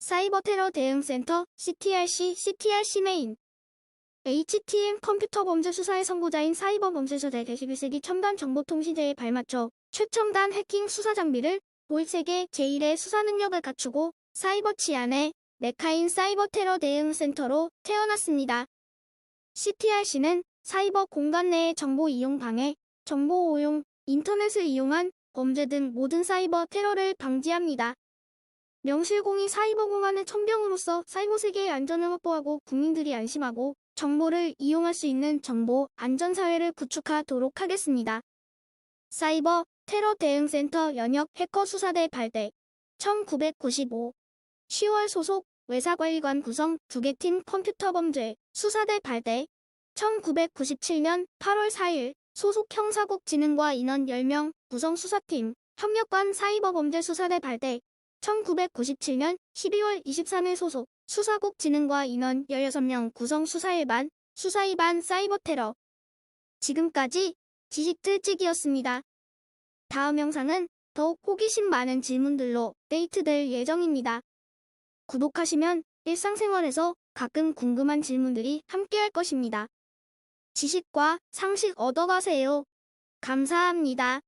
사이버 테러 대응센터 CTRC CTRC 메인 HTM 컴퓨터 범죄 수사의 선구자인 사이버 범죄수대 대11세기 첨단 정보통신제에 발맞춰 최첨단 해킹 수사 장비를 도입세계 제1의 수사 능력을 갖추고 사이버 치안의 메카인 사이버 테러 대응 센터로 태어났습니다. CTRC는 사이버 공간 내의 정보 이용 방해, 정보 오용, 인터넷을 이용한 범죄 등 모든 사이버 테러를 방지합니다. 명실공히 사이버 공간의 천병으로서 사이버 세계의 안전을 확보하고 국민들이 안심하고 정보를 이용할 수 있는 정보 안전사회를 구축하도록 하겠습니다. 사이버 테러 대응센터 연역 해커 수사대 발대. 1995 10월 소속 외사관리관 구성 2개 팀 컴퓨터 범죄 수사대 발대. 1997년 8월 4일 소속 형사국 진흥과 인원 10명 구성 수사팀 협력관 사이버 범죄 수사대 발대 1997년 12월 23일 소속 수사국 진흥과 인원 16명 구성 수사일반, 수사위반 사이버 테러. 지금까지 지식틀찍이었습니다. 다음 영상은 더욱 호기심 많은 질문들로 데이트될 예정입니다. 구독하시면 일상생활에서 가끔 궁금한 질문들이 함께할 것입니다. 지식과 상식 얻어가세요. 감사합니다.